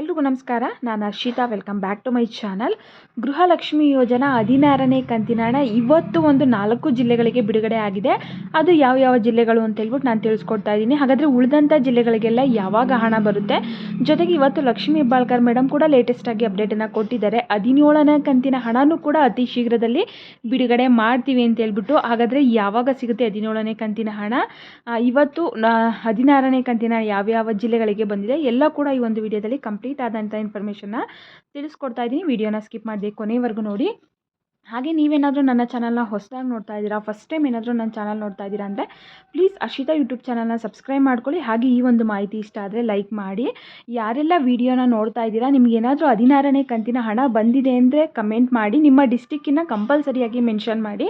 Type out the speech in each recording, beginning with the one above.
ಎಲ್ರಿಗೂ ನಮಸ್ಕಾರ. ನಾನು Arshita welcome back to my channel Gruhalakshmi ಯೋಜನಾ ಹದಿನಾರನೇ ಕಂತಿನ ಹಣ ಇವತ್ತು ಒಂದು ನಾಲ್ಕು ಜಿಲ್ಲೆಗಳಿಗೆ ಬಿಡುಗಡೆ ಆಗಿದೆ. ಅದು ಯಾವ ಯಾವ ಜಿಲ್ಲೆಗಳು ಅಂತ ಹೇಳ್ಬಿಟ್ಟು ನಾನು ತಿಳಿಸ್ಕೊಡ್ತಾ ಇದ್ದೀನಿ. ಹಾಗಾದರೆ ಉಳಿದಂಥ ಜಿಲ್ಲೆಗಳಿಗೆಲ್ಲ ಯಾವಾಗ ಹಣ ಬರುತ್ತೆ? ಜೊತೆಗೆ ಇವತ್ತು ಲಕ್ಷ್ಮೀ ಹೆಬ್ಬಾಳ್ಕರ್ ಮೇಡಮ್ ಕೂಡ ಲೇಟೆಸ್ಟಾಗಿ ಅಪ್ಡೇಟನ್ನು ಕೊಟ್ಟಿದ್ದಾರೆ. ಹದಿನೇಳನೇ ಕಂತಿನ ಹಣನೂ ಕೂಡ ಅತಿ ಶೀಘ್ರದಲ್ಲಿ ಬಿಡುಗಡೆ ಮಾಡ್ತೀವಿ ಅಂತ ಹೇಳ್ಬಿಟ್ಟು, ಹಾಗಾದರೆ ಯಾವಾಗ ಸಿಗುತ್ತೆ ಹದಿನೇಳನೇ ಕಂತಿನ ಹಣ? ಇವತ್ತು ಹದಿನಾರನೇ ಕಂತಿನ ಯಾವ್ಯಾವ ಜಿಲ್ಲೆಗಳಿಗೆ ಬಂದಿದೆ? ಎಲ್ಲ ಕೂಡ ಈ ಒಂದು ವಿಡಿಯೋದಲ್ಲಿ ಕಂಪ್ಲೀಟ್ ಆದಂಥ ಇನ್ಫಾರ್ಮೇಷನ್ನ ತಿಳಿಸ್ಕೊಡ್ತಾ ಇದ್ದೀನಿ ವಿಡಿಯೋನ ಸ್ಕಿಪ್ ಮಾಡದೆ ಕೊನೆವರೆಗೂ ನೋಡಿ. ಹಾಗೆ ನೀವೇನಾದರೂ ನನ್ನ ಚಾನಲ್ನ ಹೊಸದಾಗಿ ನೋಡ್ತಾ ಇದ್ದೀರಾ ಫಸ್ಟ್ ಟೈಮ್ ಏನಾದರೂ ನನ್ನ ಚಾನಲ್ ನೋಡ್ತಾ ಇದ್ದೀರಾ ಅಂದರೆ ಪ್ಲೀಸ್ ಅಶಿತಾ ಯೂಟ್ಯೂಬ್ ಚಾನಲ್ನ ಸಬ್ಸ್ಕ್ರೈಬ್ ಮಾಡ್ಕೊಳ್ಳಿ. ಹಾಗೆ ಈ ಒಂದು ಮಾಹಿತಿ ಇಷ್ಟ ಆದರೆ ಲೈಕ್ ಮಾಡಿ. ಯಾರೆಲ್ಲ ವಿಡಿಯೋನ ನೋಡ್ತಾ ಇದ್ದೀರಾ, ನಿಮ್ಗೆ ಏನಾದರೂ ಹದಿನಾರನೇ ಕಂತಿನ ಹಣ ಬಂದಿದೆ ಅಂದರೆ ಕಮೆಂಟ್ ಮಾಡಿ. ನಿಮ್ಮ ಡಿಸ್ಟಿಕ್ಕಿನ ಕಂಪಲ್ಸರಿಯಾಗಿ ಮೆನ್ಷನ್ ಮಾಡಿ.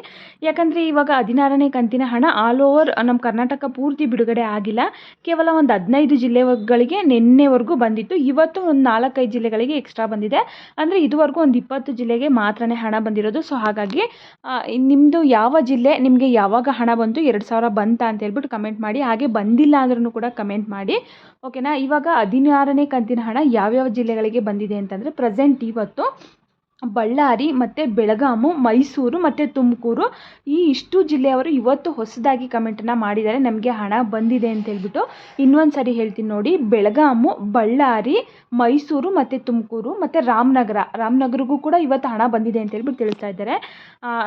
ಯಾಕಂದರೆ ಇವಾಗ ಹದಿನಾರನೇ ಕಂತಿನ ಹಣ ಆಲ್ ಓವರ್ ನಮ್ಮ ಕರ್ನಾಟಕ ಪೂರ್ತಿ ಬಿಡುಗಡೆ ಆಗಿಲ್ಲ. ಕೇವಲ ಒಂದು ಹದಿನೈದು ಜಿಲ್ಲೆಗಳಿಗೆ ನಿನ್ನೆವರೆಗೂ ಬಂದಿತ್ತು. ಇವತ್ತು ಒಂದು ನಾಲ್ಕೈದು ಜಿಲ್ಲೆಗಳಿಗೆ ಎಕ್ಸ್ಟ್ರಾ ಬಂದಿದೆ. ಅಂದರೆ ಇದುವರೆಗೂ ಒಂದು ಇಪ್ಪತ್ತು ಜಿಲ್ಲೆಗೆ ಮಾತ್ರನೇ ಹಣ ಬಂದಿರೋದು. ಸೊ ಹಾಗಾಗಿ ನಿಮ್ಮದು ಯಾವ ಜಿಲ್ಲೆ, ನಿಮಗೆ ಯಾವಾಗ ಹಣ ಬಂತು, ಎರಡು ಸಾವಿರ ಬಂತಾ ಅಂತ ಹೇಳ್ಬಿಟ್ಟು ಕಮೆಂಟ್ ಮಾಡಿ, ಹಾಗೆ ಬಂದಿಲ್ಲ ಅಂದ್ರೂ ಕೂಡ ಕಮೆಂಟ್ ಮಾಡಿ. ಓಕೆನಾ ಇವಾಗ ಹದಿನಾರನೇ ಕಂತಿನ ಹಣ ಯಾವ್ಯಾವ ಜಿಲ್ಲೆಗಳಿಗೆ ಬಂದಿದೆ ಅಂತಂದರೆ ಪ್ರೆಸೆಂಟ್ ಇವತ್ತು ಬಳ್ಳಾರಿ ಮತ್ತು ಬೆಳಗಾಮು, ಮೈಸೂರು ಮತ್ತು ತುಮಕೂರು ಈ ಇಷ್ಟು ಜಿಲ್ಲೆಯವರು ಇವತ್ತು ಹೊಸದಾಗಿ ಕಮೆಂಟನ್ನು ಮಾಡಿದ್ದಾರೆ. ನಮಗೆ ಹಣ ಬಂದಿದೆ ಅಂತ ಹೇಳ್ಬಿಟ್ಟು ಇನ್ನೊಂದು ಸರಿ ಹೇಳ್ತೀನಿ ನೋಡಿ. ಬೆಳಗಾಮು, ಬಳ್ಳಾರಿ, ಮೈಸೂರು ಮತ್ತು ತುಮಕೂರು ಮತ್ತು ರಾಮನಗರ. ರಾಮನಗರಗೂ ಕೂಡ ಇವತ್ತು ಹಣ ಬಂದಿದೆ ಅಂತ ಹೇಳ್ಬಿಟ್ಟು ತಿಳಿಸ್ತಾ ಇದ್ದಾರೆ.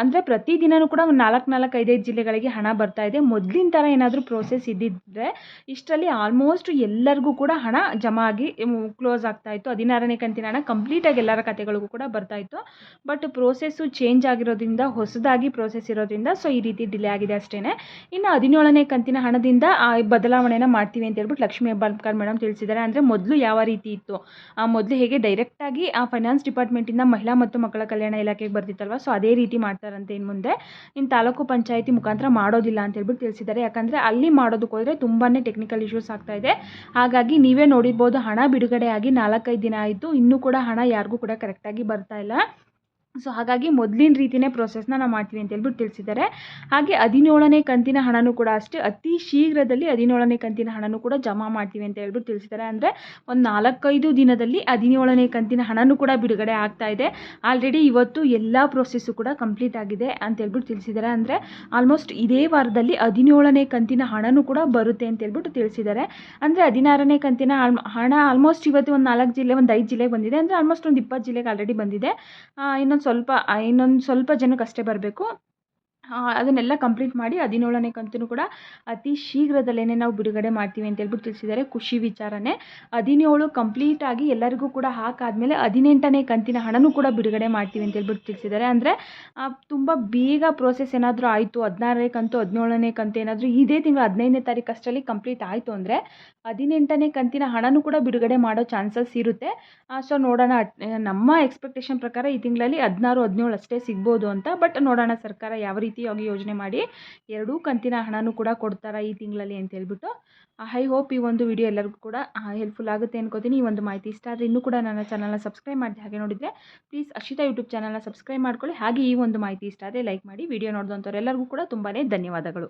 ಅಂದರೆ ಪ್ರತಿದಿನವೂ ಕೂಡ ಒಂದು ನಾಲ್ಕು ನಾಲ್ಕು ಐದೈದು ಜಿಲ್ಲೆಗಳಿಗೆ ಹಣ ಬರ್ತಾ ಇದೆ. ಮೊದಲಿನ ಥರ ಏನಾದರೂ ಪ್ರೋಸೆಸ್ ಇದ್ದಿದ್ದರೆ ಇಷ್ಟರಲ್ಲಿ ಆಲ್ಮೋಸ್ಟ್ ಎಲ್ಲರಿಗೂ ಕೂಡ ಹಣ ಜಮಾ ಆಗಿ ಕ್ಲೋಸ್ ಆಗ್ತಾ ಇತ್ತು. ಹದಿನಾರನೇ ಕಂತಿನ ಹಣ ಕಂಪ್ಲೀಟಾಗಿ ಎಲ್ಲರ ಖಾತೆಗಳಿಗೂ ಕೂಡ ಬರ್ತಾ ಇತ್ತು ಬಟ್ ಪ್ರೋಸೆಸ್ಸು ಚೇಂಜ್ ಆಗಿರೋದ್ರಿಂದ, ಹೊಸದಾಗಿ ಪ್ರೋಸೆಸ್ ಇರೋದ್ರಿಂದ ಸೊ ಈ ರೀತಿ ಡಿಲೇ ಆಗಿದೆ ಅಷ್ಟೇ ಇನ್ನು ಹದಿನೇಳನೇ ಕಂತಿನ ಹಣದಿಂದ, ಆ ಬದಲಾವಣೆನ ಮಾಡ್ತೀವಿ ಅಂತ ಹೇಳ್ಬಿಟ್ಟು ಲಕ್ಷ್ಮೀ ಹೆಬ್ಬಾಳ್ಕರ್ ಮೇಡಮ್ ತಿಳಿಸಿದ್ದಾರೆ. ಅಂದರೆ ಮೊದಲು ಯಾವ ರೀತಿ ಇತ್ತು? ಆ ಮೊದಲು ಹೇಗೆ ಡೈರೆಕ್ಟಾಗಿ ಆ ಫೈನಾನ್ಸ್ ಡಿಪಾರ್ಟ್ಮೆಂಟಿಂದ ಮಹಿಳಾ ಮತ್ತು ಮಕ್ಕಳ ಕಲ್ಯಾಣ ಇಲಾಖೆಗೆ ಬರ್ತಿತ್ತಲ್ವ? ಸೊ ಅದೇ ರೀತಿ ಮಾಡ್ತಾರಂತೆ ಇನ್ನು ಮುಂದೆ. ಇನ್ನು ತಾಲೂಕು ಪಂಚಾಯಿತಿ ಮುಖಾಂತರ ಮಾಡೋದಿಲ್ಲ ಅಂತ ಹೇಳ್ಬಿಟ್ಟು ತಿಳಿಸಿದ್ದಾರೆ. ಯಾಕಂದರೆ ಅಲ್ಲಿ ಮಾಡೋದಕ್ಕೆ ಹೋದರೆ ತುಂಬಾ ಟೆಕ್ನಿಕಲ್ ಇಶ್ಯೂಸ್ ಆಗ್ತಾ ಇದೆ. ಹಾಗಾಗಿ ನೀವೇ ನೋಡಿರ್ಬೋದು, ಹಣ ಬಿಡುಗಡೆ ಆಗಿ ನಾಲ್ಕೈದು ದಿನ ಆಯಿತು. ಇನ್ನೂ ಕೂಡ ಹಣ ಯಾರಿಗೂ ಕೂಡ ಕರೆಕ್ಟಾಗಿ ಬರ್ತಾ ಇಲ್ಲ. ¿verdad? ಸೊ ಹಾಗಾಗಿ ಮೊದಲಿನ ರೀತಿಯೇ ಪ್ರೋಸೆಸ್ನ ನಾವು ಮಾಡ್ತೀವಿ ಅಂತ ಹೇಳ್ಬಿಟ್ಟು ತಿಳಿಸಿದ್ದಾರೆ ಹಾಗೆ ಹದಿನೇಳನೇ ಕಂತಿನ ಹಣನೂ ಕೂಡ ಅಷ್ಟೇ, ಅತಿ ಶೀಘ್ರದಲ್ಲಿ ಹದಿನೇಳನೇ ಕಂತಿನ ಹಣನೂ ಕೂಡ ಜಮಾ ಮಾಡ್ತೀವಿ ಅಂತ ಹೇಳ್ಬಿಟ್ಟು ತಿಳಿಸಿದ್ದಾರೆ ಅಂದರೆ ಒಂದು ನಾಲ್ಕೈದು ದಿನದಲ್ಲಿ ಹದಿನೇಳನೇ ಕಂತಿನ ಹಣನೂ ಕೂಡ ಬಿಡುಗಡೆ ಆಗ್ತಾ ಇದೆ. ಆಲ್ರೆಡಿ ಇವತ್ತು ಎಲ್ಲ ಪ್ರೋಸೆಸ್ಸು ಕೂಡ ಕಂಪ್ಲೀಟ್ ಆಗಿದೆ ಅಂತ ಹೇಳ್ಬಿಟ್ಟು ತಿಳಿಸಿದ್ದಾರೆ ಅಂದರೆ ಆಲ್ಮೋಸ್ಟ್ ಇದೇ ವಾರದಲ್ಲಿ ಹದಿನೇಳನೇ ಕಂತಿನ ಹಣನೂ ಕೂಡ ಬರುತ್ತೆ ಅಂತ ಹೇಳ್ಬಿಟ್ಟು ತಿಳಿಸಿದ್ದಾರೆ ಅಂದರೆ ಹದಿನಾರನೇ ಕಂತಿನ ಹಣ ಆಲ್ಮೋಸ್ಟ್ ಇವತ್ತು ಒಂದು ನಾಲ್ಕು ಜಿಲ್ಲೆ, ಒಂದು ಐದು ಜಿಲ್ಲೆಗೆ ಬಂದಿದೆ. ಅಂದರೆ ಆಲ್ಮೋಸ್ಟ್ ಒಂದು ಇಪ್ಪತ್ತು ಜಿಲ್ಲೆಗೆ ಆಲ್ರೆಡಿ ಬಂದಿದೆ. ಇನ್ನೊಂದು ಸ್ವಲ್ಪ ಇನ್ನೊಂದು ಸ್ವಲ್ಪ ಜನಕ್ಕೆ ಅಷ್ಟೇ ಬರಬೇಕು. ಅದನ್ನೆಲ್ಲ ಕಂಪ್ಲೀಟ್ ಮಾಡಿ ಹದಿನೇಳನೇ ಕಂತೂ ಕೂಡ ಅತಿ ಶೀಘ್ರದಲ್ಲೇ ನಾವು ಬಿಡುಗಡೆ ಮಾಡ್ತೀವಿ ಅಂತ ಹೇಳ್ಬಿಟ್ಟು ತಿಳಿಸಿದ್ದಾರೆ. ಖುಷಿ ವಿಚಾರನೇ. ಹದಿನೇಳು ಕಂಪ್ಲೀಟಾಗಿ ಎಲ್ಲರಿಗೂ ಕೂಡ ಹಾಕಾದ್ಮೇಲೆ ಹದಿನೆಂಟನೇ ಕಂತಿನ ಹಣನೂ ಕೂಡ ಬಿಡುಗಡೆ ಮಾಡ್ತೀವಿ ಅಂತ ಹೇಳ್ಬಿಟ್ಟು ತಿಳಿಸಿದ್ದಾರೆ. ಅಂದರೆ ತುಂಬ ಬೇಗ ಪ್ರೋಸೆಸ್ ಏನಾದರೂ ಆಯಿತು, ಹದಿನಾರನೇ ಕಂತು, ಹದಿನೇಳನೇ ಕಂತು ಏನಾದರೂ ಇದೇ ತಿಂಗಳು ಹದಿನೈದನೇ ತಾರೀಕು ಅಷ್ಟರಲ್ಲಿ ಕಂಪ್ಲೀಟ್ ಆಯಿತು ಅಂದರೆ ಹದಿನೆಂಟನೇ ಕಂತಿನ ಹಣನೂ ಕೂಡ ಬಿಡುಗಡೆ ಮಾಡೋ ಚಾನ್ಸಸ್ ಇರುತ್ತೆ. ಸೊ ನೋಡೋಣ. ನಮ್ಮ ಎಕ್ಸ್ಪೆಕ್ಟೇಷನ್ ಪ್ರಕಾರ ಈ ತಿಂಗಳಲ್ಲಿ ಹದಿನಾರು, ಹದಿನೇಳು ಅಷ್ಟೇ ಸಿಗ್ಬೋದು ಅಂತ ಬಟ್ ನೋಡೋಣ ಸರ್ಕಾರ ಯಾವ ರೀತಿಯಾಗಿ ಯೋಜನೆ ಮಾಡಿ ಎರಡೂ ಕಂತಿನ ಹಣನೂ ಕೂಡ ಕೊಡ್ತಾರೆ ಈ ತಿಂಗಳಲ್ಲಿ ಅಂತ ಹೇಳ್ಬಿಟ್ಟು ಐ ಹೋಪ್ ಈ ಒಂದು ವಿಡಿಯೋ ಎಲ್ಲರಿಗೂ ಕೂಡ ಹೆಲ್ಪ್ಫುಲ್ ಆಗುತ್ತೆ ಅನ್ಕೋತೀನಿ. ಈ ಒಂದು ಮಾಹಿತಿ ಇಷ್ಟ ಆದರೆ ಇನ್ನೂ ಕೂಡ ನನ್ನ ಚಾನಲ್ನ ಸಬ್ಸ್ಕ್ರೈಬ್ ಮಾಡಿದೆ ಹಾಗೆ ನೋಡಿದರೆ ಪ್ಲೀಸ್ ಅಕ್ಷಿತಾ ಯೂಟ್ಯೂಬ್ ಚಾನಲ್ನ ಸಬ್ಸ್ಕ್ರೈಬ್ ಮಾಡ್ಕೊಳ್ಳಿ. ಹಾಗೆ ಈ ಒಂದು ಮಾಹಿತಿ ಇಷ್ಟ ಆದರೆ ಲೈಕ್ ಮಾಡಿ ವಿಡಿಯೋ ನೋಡಿದಂಥವ್ರು ಎಲ್ಲರಿಗೂ ಕೂಡ ತುಂಬಾ ಧನ್ಯವಾದಗಳು.